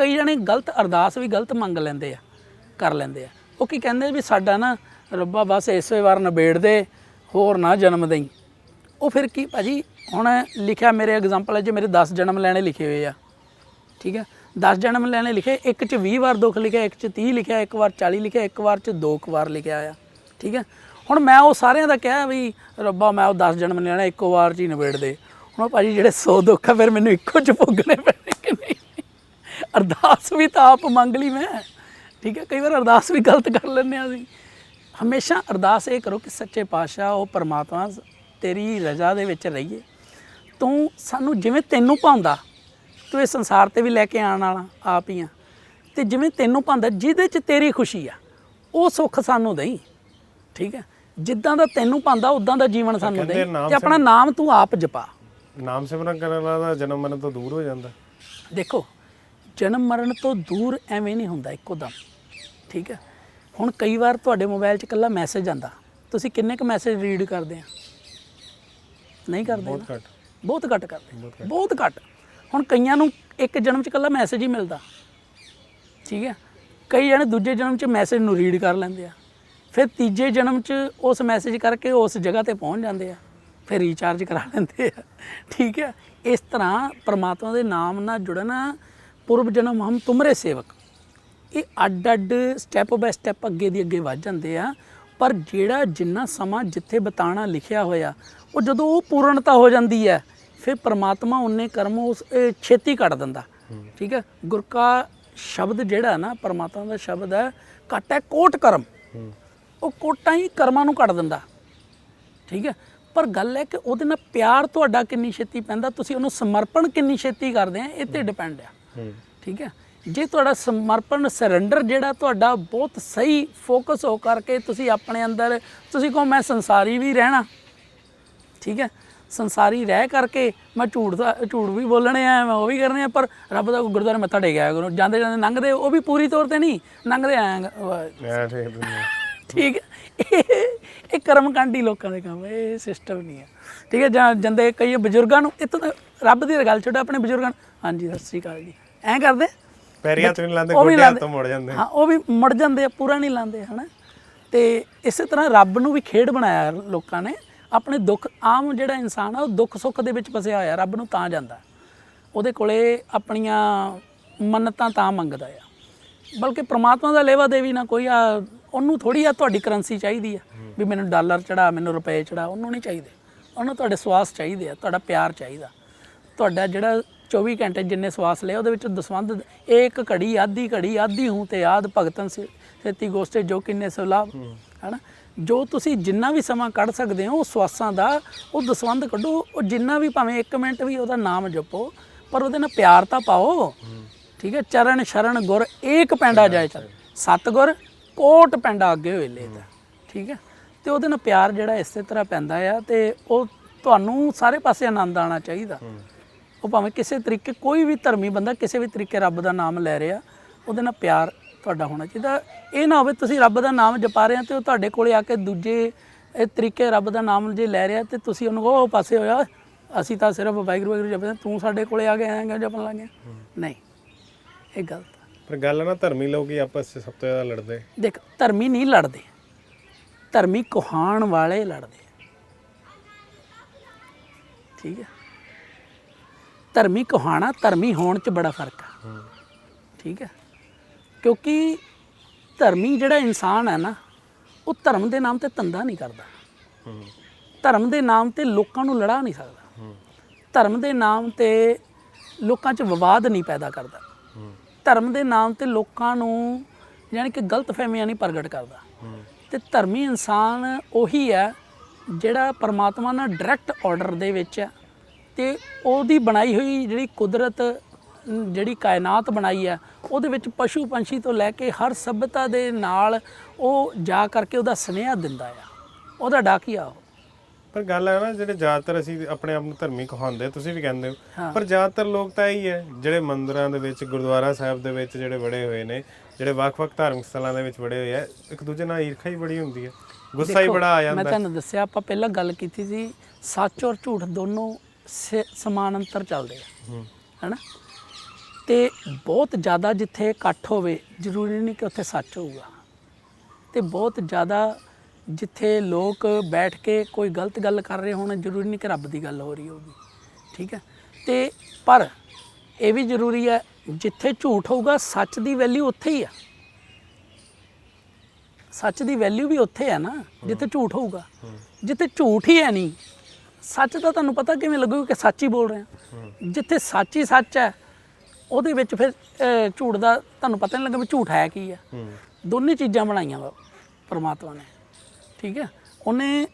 ਕਈ ਜਣੇ ਗਲਤ ਅਰਦਾਸ ਵੀ ਗਲਤ ਮੰਗ ਲੈਂਦੇ ਆ, ਕਰ ਲੈਂਦੇ ਆ। ਉਹ ਕੀ ਕਹਿੰਦੇ ਵੀ ਸਾਡਾ ਨਾ ਰੱਬਾ ਬਸ ਇਸੇ ਵਾਰ ਨਿਬੇੜ ਦੇ, ਹੋਰ ਨਾ ਜਨਮ ਦੇਈ। ਉਹ ਫਿਰ ਕੀ ਭਾਜੀ, ਹੁਣ ਲਿਖਿਆ ਮੇਰੇ ਐਗਜ਼ਾਮਪਲ ਹੈ ਜੇ ਮੇਰੇ 10 ਜਨਮ ਲੈਣੇ ਲਿਖੇ ਹੋਏ ਆ। ਠੀਕ ਹੈ 10 ਜਨਮ ਲੈਣੇ ਲਿਖੇ, ਇੱਕ ਚ 20 ਵਾਰ ਦੁੱਖ ਲਿਖਿਆ, ਇੱਕ ਚ 30 ਲਿਖਿਆ, ਇੱਕ ਵਾਰ 40 ਲਿਖਿਆ, ਇੱਕ ਵਾਰ ਚ ਦੋ ਕੁ ਵਾਰ ਲਿਖਿਆ ਆ। ਠੀਕ ਹੈ ਹੁਣ ਮੈਂ ਉਹ ਸਾਰਿਆਂ ਦਾ ਕਿਹਾ ਵੀ ਰੱਬਾ ਮੈਂ ਉਹ 10 ਜਨਮ ਲੈਣਾ, ਇੱਕੋ ਵਾਰ ਚ ਹੀ ਨਿਬੇੜ ਦੇ। ਹੁਣ ਭਾਜੀ ਜਿਹੜੇ 100 ਦੁੱਖ ਆ, ਫਿਰ ਮੈਨੂੰ ਇੱਕੋ ਚ ਭੋਗਣੇ ਪੈਣੇ। ਅਰਦਾਸ ਵੀ ਤਾਂ ਆਪ ਮੰਗ ਲਈ ਮੈਂ। ਠੀਕ ਹੈ ਕਈ ਵਾਰ ਅਰਦਾਸ ਵੀ ਗਲਤ ਕਰ ਲੈਂਦੇ ਆ ਅਸੀਂ। ਹਮੇਸ਼ਾ ਅਰਦਾਸ ਇਹ ਕਰੋ ਕਿ ਸੱਚੇ ਪਾਤਸ਼ਾਹ ਉਹ ਪਰਮਾਤਮਾ ਤੇਰੀ ਰਜ਼ਾ ਦੇ ਵਿੱਚ ਰਹੀਏ। ਤੂੰ ਸਾਨੂੰ ਜਿਵੇਂ ਤੈਨੂੰ ਭਾਉਂਦਾ ਤੂੰ ਇਸ ਸੰਸਾਰ ਤੇ ਵੀ ਲੈ ਕੇ ਆਉਣ ਵਾਲਾ ਆਪ ਹੀ ਆ। ਤੇ ਜਿਵੇਂ ਤੈਨੂੰ ਭਾਉਂਦਾ ਜਿਹਦੇ 'ਚ ਤੇਰੀ ਖੁਸ਼ੀ ਆ ਉਹ ਸੁੱਖ ਸਾਨੂੰ ਦੇਈ। ਠੀਕ ਹੈ ਜਿੱਦਾਂ ਦਾ ਤੈਨੂੰ ਭਾਉਂਦਾ ਉਦਾਂ ਦਾ ਜੀਵਨ ਸਾਨੂੰ ਨਾਮ ਤੇ ਆਪਣਾ ਨਾਮ ਤੂੰ ਆਪ ਜਪਾ। ਨਾਮ ਸਿਮਰਨ ਕਰਨ ਵਾਲਾ ਦਾ ਜਨਮ ਮਰਨ ਤੋਂ ਦੂਰ ਹੋ ਜਾਂਦਾ। ਦੇਖੋ ਜਨਮ ਮਰਨ ਤੋਂ ਦੂਰ ਐਵੇਂ ਨਹੀਂ ਹੁੰਦਾ ਇੱਕੋ ਦਮ ਠੀਕ ਹੈ? ਹੁਣ ਕਈ ਵਾਰ ਤੁਹਾਡੇ ਮੋਬਾਈਲ 'ਚ ਇਕੱਲਾ ਮੈਸੇਜ ਆਂਦਾ ਤੁਸੀਂ ਕਿੰਨੇ ਕੁ ਮੈਸੇਜ ਰੀਡ ਕਰਦੇ ਆ? ਨਹੀਂ ਕਰਦੇ ਬਹੁਤ? ਘੱਟ। ਬਹੁਤ ਘੱਟ ਕਰਦੇ। ਬਹੁਤ ਘੱਟ। ਹੁਣ ਕਈਆਂ ਨੂੰ ਇੱਕ ਜਨਮ 'ਚ ਇਕੱਲਾ ਮੈਸੇਜ ਹੀ ਮਿਲਦਾ। ਠੀਕ ਹੈ? ਕਈ ਜਣੇ ਦੂਜੇ ਜਨਮ 'ਚ ਮੈਸੇਜ ਨੂੰ ਰੀਡ ਕਰ ਲੈਂਦੇ ਆ। ਫਿਰ ਤੀਜੇ ਜਨਮ 'ਚ ਉਸ ਮੈਸੇਜ ਕਰਕੇ ਉਸ ਜਗ੍ਹਾ ਤੇ ਪਹੁੰਚ ਜਾਂਦੇ ਆ। ਫਿਰ ਰੀਚਾਰਜ ਕਰਾ ਲੈਂਦੇ ਆ। ਠੀਕ ਹੈ? ਇਸ ਤਰ੍ਹਾਂ ਪ੍ਰਮਾਤਮਾ ਦੇ ਨਾਮ ਨਾਲ ਜੁੜਨਾ ਪੁਰਬ ਜਨਮ ਹਮ ਤੁਮਰੇ ਸੇਵਕ। ਇਹ ਅੱਡ ਅੱਡ ਸਟੈਪ ਬਾਏ ਸਟੈਪ ਅੱਗੇ ਦੀ ਅੱਗੇ ਵੱਧ ਜਾਂਦੇ ਆ। ਪਰ ਜਿਹੜਾ ਜਿੰਨਾ ਸਮਾਂ ਜਿੱਥੇ ਬਿਤਾਣਾ ਲਿਖਿਆ ਹੋਇਆ, ਉਹ ਜਦੋਂ ਉਹ ਪੂਰਨਤਾ ਹੋ ਜਾਂਦੀ ਹੈ, ਫਿਰ ਪ੍ਰਮਾਤਮਾ ਉਹਨੇ ਕਰਮ ਉਸ ਛੇਤੀ ਕੱਢ ਦਿੰਦਾ। ਠੀਕ ਹੈ? ਗੁਰ ਕਾ ਸ਼ਬਦ ਜਿਹੜਾ ਨਾ, ਪ੍ਰਮਾਤਮਾ ਦਾ ਸ਼ਬਦ ਹੈ, ਘਟ ਹੈ ਕੋਟ ਕਰਮ। ਉਹ ਕੋਟਾਂ ਹੀ ਕਰਮਾਂ ਨੂੰ ਕੱਢ ਦਿੰਦਾ। ਠੀਕ ਹੈ? ਪਰ ਗੱਲ ਹੈ ਕਿ ਉਹਦੇ ਨਾਲ ਪਿਆਰ ਤੁਹਾਡਾ ਕਿੰਨੀ ਛੇਤੀ ਪੈਂਦਾ, ਤੁਸੀਂ ਉਹਨੂੰ ਸਮਰਪਣ ਕਿੰਨੀ ਛੇਤੀ ਕਰਦੇ ਆ, ਇਹ ਤੇ ਡਿਪੈਂਡ ਆ। ਠੀਕ ਹੈ? ਜੇ ਤੁਹਾਡਾ ਸਮਰਪਣ ਸਰੈਂਡਰ ਜਿਹੜਾ ਤੁਹਾਡਾ ਬਹੁਤ ਸਹੀ ਫੋਕਸ ਹੋ ਕਰਕੇ ਤੁਸੀਂ ਆਪਣੇ ਅੰਦਰ ਤੁਸੀਂ ਕਹੋ ਮੈਂ ਸੰਸਾਰੀ ਵੀ ਰਹਿਣਾ। ਠੀਕ ਹੈ? ਸੰਸਾਰੀ ਰਹਿ ਕਰਕੇ ਮੈਂ ਝੂਠ ਦਾ ਝੂਠ ਵੀ ਬੋਲਣੇ ਆ ਮੈਂ ਉਹ ਵੀ ਕਰਨੇ ਆ ਪਰ ਰੱਬ ਦਾ ਗੁਰਦੁਆਰੇ ਮੱਥਾ ਟੇਕਿਆ ਕਰੋ। ਜਾਂਦੇ ਜਾਂਦੇ ਲੰਘਦੇ ਉਹ ਵੀ ਪੂਰੀ ਤੌਰ ਤੇ ਨਹੀਂ ਲੰਘਦੇ ਆਇਆ ਮੈਂ ਠੀਕ ਹੈ? ਇਹ ਇਹ ਕਰਮਕਾਂਡੀ ਲੋਕਾਂ ਦੇ ਕੰਮ ਇਹ ਸਿਸਟਮ ਨਹੀਂ ਹੈ ਠੀਕ ਹੈ? ਜਾਂ ਜਾਂਦੇ ਕਈ ਬਜ਼ੁਰਗਾਂ ਨੂੰ ਇੱਥੋਂ ਤਾਂ ਰੱਬ ਦੀ ਗੱਲ ਛੱਡੋ ਆਪਣੇ ਬਜ਼ੁਰਗਾਂ ਨੂੰ। ਹਾਂਜੀ ਸਤਿ ਸ੍ਰੀ ਅਕਾਲ ਜੀ। ਐਂ ਕਰਦੇ? ਪੈਰੀਆਂ ਤੋਂ ਨਹੀਂ ਲਾਉਂਦੇ ਗੋਡਿਆਂ। ਤੋਂ ਮੁੜ ਜਾਂਦੇ। ਹਾਂ ਉਹ ਵੀ ਮੁੜ ਜਾਂਦੇ ਆ ਪੂਰਾ ਨਹੀਂ ਲਾਉਂਦੇ ਹਨਾ? ਤੇ ਇਸੇ ਤਰ੍ਹਾਂ ਰੱਬ ਨੂੰ ਵੀ ਖੇਡ ਬਣਾਇਆ ਲੋਕਾਂ ਨੇ। ਆਪਣੇ ਦੁੱਖ ਆਮ ਜਿਹੜਾ ਇਨਸਾਨ ਆ ਉਹ ਦੁੱਖ ਸੁੱਖ ਦੇ ਵਿੱਚ ਫਸਿਆ ਹੋਇਆ ਰੱਬ ਨੂੰ ਤਾਂ ਜਾਂਦਾ। ਉਹਦੇ ਕੋਲੇ ਆਪਣੀਆਂ ਮੰਨਤਾਂ ਤਾਂ ਮੰਗਦਾ ਆ। ਬਲਕਿ ਪ੍ਰਮਾਤਮਾ ਦਾ ਲੇਵਾ ਦੇਵੀ ਨਾ ਕੋਈ ਆ ਉਹਨੂੰ ਥੋੜੀ ਆ ਤੁਹਾਡੀ ਕਰੰਸੀ ਚਾਹੀਦੀ ਆ। ਵੀ ਮੈਨੂੰ ਡਾਲਰ ਚੜਾ ਮੈਨੂੰ ਰੁਪਏ ਚੜਾ ਉਹਨੂੰ ਨਹੀਂ ਚਾਹੀਦੇ। ਉਹਨੂੰ ਤੁਹਾਡੇ ਸਵਾਸ ਚਾਹੀਦੇ ਆ ਤੁਹਾਡਾ ਪਿਆਰ ਚਾਹੀਦਾ। ਤੁਹਾਡਾ ਜਿਹੜਾ 24 ਘੰਟੇ ਜਿੰਨੇ ਸਵਾਸ ਲਏ ਉਹਦੇ ਵਿੱਚ ਦਸਵੰਦ ਇੱਕ ਘੜੀ ਆਧੀ ਘੜੀ ਆਧੀ ਹੂੰ ਤੇ ਯਾਦ ਭਗਤਨ ਸੇਤੀ ਗੋਸਤੇ ਜੋ ਕਿੰਨੇ ਸੁਲਾਭ ਹੈਨਾ? ਜੋ ਤੁਸੀਂ ਜਿੰਨਾ ਵੀ ਸਮਾਂ ਕੱਢ ਸਕਦੇ ਹੋ ਉਹ ਸਵਾਸਾਂ ਦਾ ਉਹ ਦਸਵੰਦ ਕੱਢੋ ਉਹ ਜਿੰਨਾ ਵੀ ਭਾਵੇਂ 1 ਮਿੰਟ ਵੀ ਉਹਦਾ ਨਾਮ ਜਪੋ ਪਰ ਉਹਦੇ ਨਾਲ ਪਿਆਰ ਤਾਂ ਪਾਓ। ਠੀਕ ਹੈ? ਚਰਨ ਸ਼ਰਨ ਗੁਰ ਏਕ ਪੈਂਡਾ ਜਾਏ ਚਲ ਸਤ ਗੁਰ ਕੋਟ ਪੈਂਡਾ ਅੱਗੇ ਹੋਏ ਲੈ ਤਾਂ ਠੀਕ ਹੈ? ਤੇ ਉਹਦੇ ਨਾਲ ਪਿਆਰ ਜਿਹੜਾ ਇਸੇ ਤਰ੍ਹਾਂ ਪੈਂਦਾ ਆ ਤੇ ਉਹ ਤੁਹਾਨੂੰ ਸਾਰੇ ਪਾਸੇ ਆਨੰਦ ਆਣਾ ਚਾਹੀਦਾ। ਉਹ ਭਾਵੇਂ ਕਿਸੇ ਤਰੀਕੇ ਕੋਈ ਵੀ ਧਰਮੀ ਬੰਦਾ ਕਿਸੇ ਵੀ ਤਰੀਕੇ ਰੱਬ ਦਾ ਨਾਮ ਲੈ ਰਿਹਾ ਉਹਦੇ ਨਾਲ ਪਿਆਰ ਤੁਹਾਡਾ ਹੋਣਾ ਚਾਹੀਦਾ। ਇਹ ਨਾ ਹੋਵੇ ਤੁਸੀਂ ਰੱਬ ਦਾ ਨਾਮ ਜਪਾ ਰਹੇ ਹੋ ਤੇ ਉਹ ਤੁਹਾਡੇ ਕੋਲੇ ਆ ਕੇ ਦੂਜੇ ਇਹ ਤਰੀਕੇ ਰੱਬ ਦਾ ਨਾਮ ਜੇ ਲੈ ਰਿਹਾ ਤੇ ਤੁਸੀਂ ਉਹਨੂੰ ਕਹੋ ਉਹ ਪਾਸੇ ਹੋਇਆ ਅਸੀਂ ਤਾਂ ਸਿਰਫ ਵਾਹਿਗੁਰੂ ਵਾਹਿਗੁਰੂ ਜਪਦੇ ਤੂੰ ਸਾਡੇ ਕੋਲੇ ਆ ਕੇ ਆਏਂਗਾ ਜਪਣ ਲੱਗ ਗਿਆ? ਨਹੀਂ ਇਹ ਗਲਤ ਪਰ ਗੱਲ ਨਾ ਧਰਮੀ ਲੋਕ ਹੀ ਆਪਸ ਵਿੱਚ ਸਭ ਤੋਂ ਜ਼ਿਆਦਾ ਲੜਦੇ। ਦੇਖ ਧਰਮੀ ਨਹੀਂ ਲੜਦੇ। ਧਰਮੀ ਕੁਹਾਣ ਵਾਲੇ ਲੜਦੇ ਠੀਕ ਹੈ? ਧਰਮੀ ਕੁਹਾਣਾ ਧਰਮੀ ਹੋਣ 'ਚ ਬੜਾ ਫ਼ਰਕ ਆ। ਠੀਕ ਹੈ? ਕਿਉਂਕਿ ਧਰਮੀ ਜਿਹੜਾ ਇਨਸਾਨ ਹੈ ਨਾ ਉਹ ਧਰਮ ਦੇ ਨਾਮ ਤੇ ਧੰਦਾ ਨਹੀਂ ਕਰਦਾ। ਧਰਮ ਦੇ ਨਾਮ ਤੇ ਲੋਕਾਂ ਨੂੰ ਲੜਾ ਨਹੀਂ ਸਕਦਾ। ਧਰਮ ਦੇ ਨਾਮ ਤੇ ਲੋਕਾਂ 'ਚ ਵਿਵਾਦ ਨਹੀਂ ਪੈਦਾ ਕਰਦਾ। ਧਰਮ ਦੇ ਨਾਮ ਤੇ ਲੋਕਾਂ ਨੂੰ ਯਾਨੀ ਕਿ ਗਲਤ ਫਹਿਮੀਆਂ ਨਹੀਂ ਪ੍ਰਗਟ ਕਰਦਾ। ਤੇ ਧਰਮੀ ਇਨਸਾਨ ਉਹੀ ਹੈ ਜਿਹੜਾ ਪਰਮਾਤਮਾ ਨਾਲ ਡਾਇਰੈਕਟ ਆਰਡਰ ਦੇ ਵਿੱਚ ਹੈ। ਤੇ ਉਹਦੀ ਬਣਾਈ ਹੋਈ ਜਿਹੜੀ ਕੁਦਰਤ ਜਿਹੜੀ ਕਾਇਨਾਤ ਬਣਾਈ ਹੈ ਉਹਦੇ ਵਿੱਚ ਪਸ਼ੂ ਪੰਛੀ ਤੋਂ ਲੈ ਕੇ ਹਰ ਸਭ్యਤਾ ਦੇ ਨਾਲ ਉਹ ਜਾ ਕਰਕੇ ਉਹਦਾ ਸੁਨੇਹਾ ਦਿੰਦਾ ਆ। ਉਹਦਾ ਡਾਕੀਆ ਉਹ। ਪਰ ਗੱਲ ਹੈ ਨਾ ਜਿਹੜੇ ਜ਼ਿਆਦਾਤਰ ਅਸੀਂ ਆਪਣੇ ਆਪ ਨੂੰ ਧਰਮੀ ਕਹਾਉਂਦੇ ਤੁਸੀਂ ਵੀ ਕਹਿੰਦੇ ਹੋ। ਪਰ ਜ਼ਿਆਦਾਤਰ ਲੋਕ ਤਾਂ ਇਹੀ ਹੈ ਜਿਹੜੇ ਮੰਦਿਰਾਂ ਦੇ ਵਿੱਚ ਗੁਰਦੁਆਰਾ ਸਾਹਿਬ ਦੇ ਵਿੱਚ ਜਿਹੜੇ ਵੜੇ ਹੋਏ ਨੇ ਜਿਹੜੇ ਵੱਖ-ਵੱਖ ਧਾਰਮਿਕ ਸਥਲਾਂ ਦੇ ਵਿੱਚ ਵੜੇ ਹੋਏ ਆ ਇੱਕ ਦੂਜੇ ਨਾਲ ਈਰਖਾ ਹੀ ਬੜੀ ਹੁੰਦੀ ਹੈ। ਗੁੱਸਾ ਹੀ ਬੜਾ ਆ ਮੈਂ ਜਾਂਦਾ ਤੁਹਾਨੂੰ ਦੱਸਿਆ ਆਪਾਂ ਪਹਿਲਾਂ ਗੱਲ ਕੀਤੀ ਸੀ ਸੱਚ ਔਰ ਝੂਠ ਦੋਨੋਂ ਸੇ- ਸਮਾਨ ਅੰਤਰ ਚੱਲਦੇ ਆ। ਹੂੰ ਹੈਨਾ? ਤੇ ਬਹੁਤ ਜ਼ਿਆਦਾ ਜਿੱਥੇ ਇਕੱਠ ਹੋਵੇ, ਜ਼ਰੂਰੀ ਨਹੀਂ ਕਿ ਉੱਥੇ ਸੱਚ ਹੋਊਗਾ। ਤੇ ਬਹੁਤ ਜ਼ਿਆਦਾ ਜਿੱਥੇ ਲੋਕ ਬੈਠ ਕੇ ਕੋਈ ਗਲਤ ਗੱਲ ਕਰ ਰਹੇ ਹੋਣ, ਜ਼ਰੂਰੀ ਨਹੀਂ ਕਿ ਰੱਬ ਦੀ ਗੱਲ ਹੋ ਰਹੀ ਹੋਊਗੀ। ਠੀਕ ਹੈ? ਤੇ ਪਰ ਇਹ ਵੀ ਜ਼ਰੂਰੀ ਹੈ, ਜਿੱਥੇ ਝੂਠ ਹੋਊਗਾ, ਸੱਚ ਦੀ ਵੈਲਿਊ ਉੱਥੇ ਹੀ ਆ। ਸੱਚ ਦੀ ਵੈਲਿਊ ਵੀ ਉੱਥੇ ਹੈ ਨਾ, ਜਿੱਥੇ ਝੂਠ ਹੋਊਗਾ। ਜਿੱਥੇ ਝੂਠ ਹੀ ਹੈ ਨਹੀਂ ਸੱਚ ਤਾਂ ਤੁਹਾਨੂੰ ਪਤਾ ਕਿਵੇਂ ਲੱਗੂਗਾ ਕਿ ਸੱਚ ਹੀ ਬੋਲ ਰਹੇ ਹਾਂ ਜਿੱਥੇ ਸੱਚ ਹੀ ਸੱਚ ਹੈ, ਉਹਦੇ ਵਿੱਚ ਫਿਰ ਝੂਠ ਦਾ ਤੁਹਾਨੂੰ ਪਤਾ ਨਹੀਂ ਲੱਗਾ ਵੀ ਝੂਠ ਹੈ ਕੀ ਆ। ਦੋਨੇ ਚੀਜ਼ਾਂ ਬਣਾਈਆਂ ਵਾ, ਪਰਮਾਤਮਾ ਨੇ। ਠੀਕ ਹੈ? ਉਹਨੇ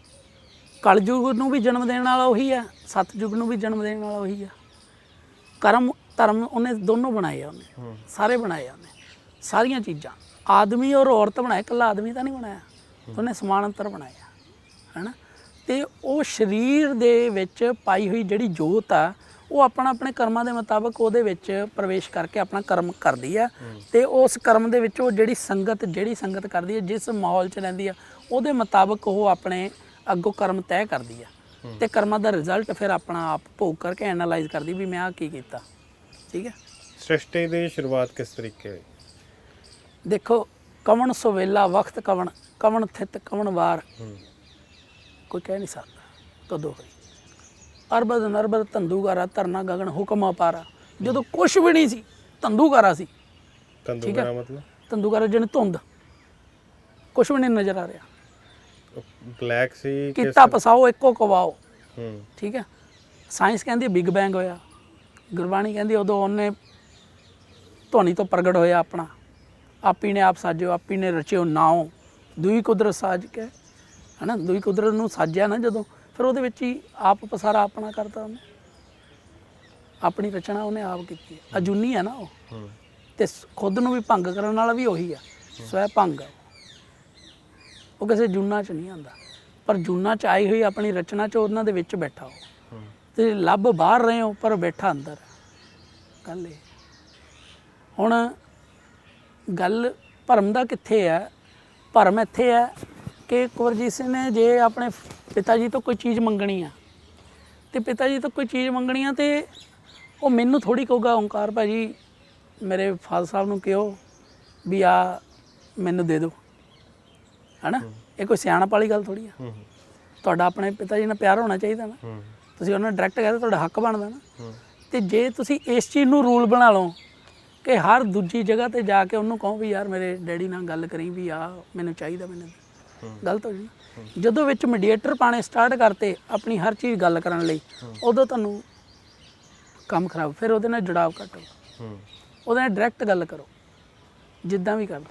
ਕਲਯੁਗ ਨੂੰ ਵੀ ਜਨਮ ਦੇਣ ਵਾਲਾ ਉਹੀ ਆ, ਸਤਯੁਗ ਨੂੰ ਵੀ ਜਨਮ ਦੇਣ ਵਾਲਾ ਉਹੀ ਆ। ਕਰਮ, ਧਰਮ ਉਹਨੇ ਦੋਨੋਂ ਬਣਾਏ ਆ ਉਹਨੇ। ਸਾਰੇ ਬਣਾਏ ਆ ਉਹਨੇ। ਸਾਰੀਆਂ ਚੀਜ਼ਾਂ। ਆਦਮੀ ਔਰ ਔਰਤ ਬਣਾਏ, ਇਕੱਲਾ ਆਦਮੀ ਤਾਂ ਨਹੀਂ ਬਣਾਇਆ। ਉਹਨੇ ਸਮਾਨ ਅੰਤਰ ਬਣਾਇਆ ਹੈਨਾ? ਤੇ ਉਹ ਸਰੀਰ ਦੇ ਵਿੱਚ ਪਾਈ ਹੋਈ ਜਿਹੜੀ ਜੋਤ ਆ ਉਹ ਆਪਣਾ ਆਪਣੇ ਕਰਮਾਂ ਦੇ ਮੁਤਾਬਕ ਉਹਦੇ ਵਿੱਚ ਪ੍ਰਵੇਸ਼ ਕਰਕੇ ਆਪਣਾ ਕਰਮ ਕਰਦੀ ਆ। ਤੇ ਉਸ ਕਰਮ ਦੇ ਵਿੱਚ ਉਹ ਜਿਹੜੀ ਸੰਗਤ ਜਿਹੜੀ ਸੰਗਤ ਕਰਦੀ ਹੈ ਜਿਸ ਮਾਹੌਲ 'ਚ ਰਹਿੰਦੀ ਆ ਉਹਦੇ ਮੁਤਾਬਕ ਉਹ ਆਪਣੇ ਅੱਗੋਂ ਕਰਮ ਤੈਅ ਕਰਦੀ ਆ। ਤੇ ਕਰਮਾਂ ਦਾ ਰਿਜ਼ਲਟ ਫਿਰ ਆਪਣਾ ਆਪ ਭੋਗ ਕਰਕੇ ਐਨਾਲਾਈਜ਼ ਕਰਦੀ ਵੀ ਮੈਂ ਆ ਕੀ ਕੀਤਾ। ਠੀਕ ਹੈ ਸ੍ਰਿਸ਼ਟੀ ਦੀ ਸ਼ੁਰੂਆਤ ਕਿਸ ਤਰੀਕੇ ਹੋਈ? ਦੇਖੋ ਕਵਣ ਸੋਵੇਲਾ ਵਕਤ ਕਵਣ ਕਵਣ ਥਿਤ ਕਵਣ ਵਾਰ। ਕੋਈ ਕਹਿ ਨਹੀਂ ਸਕਦਾ। ਕਦੋਂ ਹੋਈ। ਅਰਬਦ ਨਰਬਦ ਧੰਦੂਗਾਰਾ ਧਰਨਾ ਗਗਨ ਹੁਕਮ ਅਪਾਰਾ। ਜਦੋਂ ਕੁਝ ਵੀ ਨਹੀਂ ਸੀ ਧੰਦੂਗਾਰਾ ਸੀ। ਤੰਦੂਰਾ ਮਤਲਬ? ਧੰਦੂਗਾਰਾ ਜਿਹਨੇ ਧੁੰਦ। ਕੁਝ ਵੀ ਨਹੀਂ ਨਜ਼ਰ ਆ ਰਿਹਾ। ਬਲੈਕ ਸੀ ਕੀਤਾ ਪਸਾਓ ਇੱਕੋ ਕਵਾਓ। ਹੂੰ। ਠੀਕ ਹੈ? ਸਾਇੰਸ ਕਹਿੰਦੀ ਬਿਗ ਬੈਂਗ ਹੋਇਆ। ਗੁਰਬਾਣੀ ਕਹਿੰਦੀ ਉਦੋਂ ਉਹਨੇ ਧੁਨੀ ਤੋਂ ਪ੍ਰਗਟ ਹੋਇਆ ਆਪਣਾ। ਆਪੀ ਨੇ ਆਪ ਸਾਜਿਓ ਆਪੀ ਨੇ ਰਚਿਓ ਨਾਉ। ਦੂਈ ਕੁਦਰਤ ਸਾਜ ਕੇ ਹਨਾ? ਦੂਈ ਕੁਦਰਤ ਨੂੰ ਸਾਜਿਆ ਨਾ ਜਦੋਂ ਫਿਰ ਉਹਦੇ ਵਿੱਚ ਹੀ ਆਪ ਪਸਾਰਾ ਆਪਣਾ ਕਰਤਾ ਉਹਨੇ। ਆਪਣੀ ਰਚਨਾ ਉਹਨੇ ਆਪ ਕੀਤੀ ਅਜੂਨੀ ਹੈ ਨਾ ਉਹ। ਹੂੰ। ਤੇ ਖੁਦ ਨੂੰ ਵੀ ਭੰਗ ਕਰਨ ਵਾਲਾ ਵੀ ਉਹੀ ਆ ਸਵੈ ਭੰਗ ਆ ਉਹ। ਕਿਸੇ ਜੂਨਾ ਚ ਨਹੀਂ ਆਂਦਾ ਪਰ ਜੂਨਾ ਚ ਆਈ ਹੋਈ ਆਪਣੀ ਰਚਨਾ ਚ ਉਹਨਾਂ ਦੇ ਵਿੱਚ ਬੈਠਾ ਉਹ। ਹੂੰ। ਤੇ ਲੱਭ ਬਾਹਰ ਰਹੇ ਹੋ ਪਰ ਬੈਠਾ ਅੰਦਰ। ਹੈ। ਗੱਲ ਇਹ। ਹੁਣ ਗੱਲ ਭਰਮ ਦਾ ਕਿੱਥੇ ਹੈ? ਭਰਮ ਇੱਥੇ ਹੈ ਕਿ ਕੁਵਰਜੀਤ ਸਿੰਘ ਨੇ ਜੇ ਆਪਣੇ ਪਿਤਾ ਜੀ ਤੋਂ ਕੋਈ ਚੀਜ਼ ਮੰਗਣੀ ਆ ਤੇ ਪਿਤਾ ਜੀ ਤੋਂ ਕੋਈ ਚੀਜ਼ ਮੰਗਣੀ ਆ ਤੇ ਉਹ ਮੈਨੂੰ ਥੋੜੀ ਕਹੂਗਾ ਓਂਕਾਰ ਭਾਜੀ ਮੇਰੇ ਫਾਦਰ ਸਾਹਿਬ ਨੂੰ ਕਿਹੋ ਵੀ ਆ ਮੈਨੂੰ ਦੇ ਦਿਓ। ਹੈਨਾ? ਇਹ ਕੋਈ ਸਿਆਣਪ ਵਾਲੀ ਗੱਲ ਥੋੜੀ ਆ। ਤੁਹਾਡਾ ਆਪਣੇ ਪਿਤਾ ਜੀ ਨਾਲ ਪਿਆਰ ਹੋਣਾ ਚਾਹੀਦਾ ਨਾ। ਤੁਸੀਂ ਉਹਨਾਂ ਨੂੰ ਡਾਇਰੈਕਟ ਕਹਿੰਦੇ ਤੁਹਾਡਾ ਹੱਕ ਬਣਦਾ ਨਾ। ਤੇ ਜੇ ਤੁਸੀਂ ਇਸ ਚੀਜ਼ ਨੂੰ ਰੂਲ ਬਣਾ ਲਓ ਕਿ ਹਰ ਦੂਜੀ ਜਗ੍ਹਾ ਤੇ ਜਾ ਕੇ ਉਹਨੂੰ ਕਹੋ ਵੀ ਯਾਰ ਮੇਰੇ ਡੈਡੀ ਨਾਲ ਗੱਲ ਕਰੀ ਵੀ ਆ ਮੈਨੂੰ ਚਾਹੀਦਾ ਮੈਨੂੰ। ਗਲਤ ਹੋ ਜੀ ਜਦੋਂ ਵਿੱਚ ਮੀਡੀਏਟਰ ਪਾਣੇ ਸਟਾਰਟ ਕਰਤੇ ਆਪਣੀ ਹਰ ਚੀਜ਼ ਗੱਲ ਕਰਨ ਲਈ ਉਦੋਂ ਤੁਹਾਨੂੰ ਕੰਮ ਖਰਾਬ ਫਿਰ ਉਹਦੇ ਨਾਲ ਜੁੜਾਵ ਘਟੋ ਹੂੰ। ਉਹਦੇ ਨਾਲ ਡਾਇਰੈਕਟ ਗੱਲ ਕਰੋ। ਜਿੱਦਾਂ ਵੀ ਕਰੋ